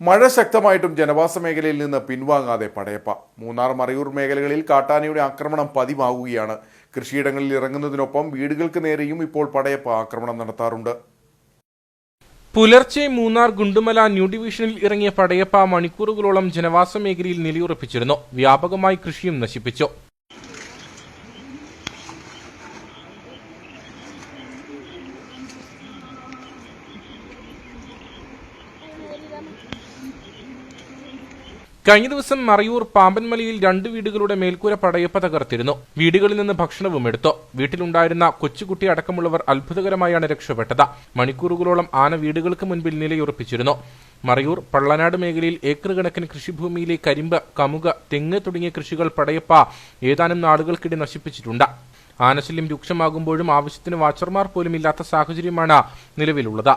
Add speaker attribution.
Speaker 1: മഴ ശക്തമായിട്ടും ജനവാസ മേഖലയിൽ നിന്ന് പിൻവാങ്ങാതെ പടയപ്പ. മൂന്നാർ മറയൂർ മേഖലകളിൽ കാട്ടാനയുടെ ആക്രമണം പതിവാകുകയാണ്. കൃഷിയിടങ്ങളിൽ ഇറങ്ങുന്നതിനൊപ്പം വീടുകൾക്ക് നേരെയും ഇപ്പോൾ പടയപ്പ ആക്രമണം നടത്താറുണ്ട്.
Speaker 2: പുലർച്ചെ മൂന്നാർ ഗുണ്ടുമല ന്യൂ ഡിവിഷനിൽ ഇറങ്ങിയ പടയപ്പ മണിക്കൂറുകളോളം ജനവാസ മേഖലയിൽ നിലയുറപ്പിച്ചിരുന്നു. വ്യാപകമായി കൃഷിയും നശിപ്പിച്ചു. കഴിഞ്ഞ ദിവസം മറയൂർ പാമ്പൻമലയിൽ രണ്ട് വീടുകളുടെ മേൽക്കൂര പടയപ്പ തകർത്തിരുന്നു. വീടുകളിൽ നിന്ന് ഭക്ഷണവും എടുത്തു. വീട്ടിലുണ്ടായിരുന്ന കൊച്ചുകുട്ടി അടക്കമുള്ളവർ അത്ഭുതകരമായാണ് രക്ഷപ്പെട്ടത്. മണിക്കൂറുകളോളം ആന വീടുകൾക്ക് മുൻപിൽ നിലയുറപ്പിച്ചിരുന്നു. മറയൂർ പള്ളനാട് മേഖലയിൽ ഏക്കർ കണക്കിന് കൃഷിഭൂമിയിലെ കരിമ്പ് കമുക തെങ്ങ് തുടങ്ങിയ കൃഷികൾ പടയപ്പ ഏതാനും നാളുകൾക്കിടെ നശിപ്പിച്ചിട്ടുണ്ട്. ആനശല്യം രൂക്ഷമാകുമ്പോഴും ആവശ്യത്തിന് വാച്ചർമാർ പോലും ഇല്ലാത്ത സാഹചര്യമാണ് നിലവിലുള്ളത്.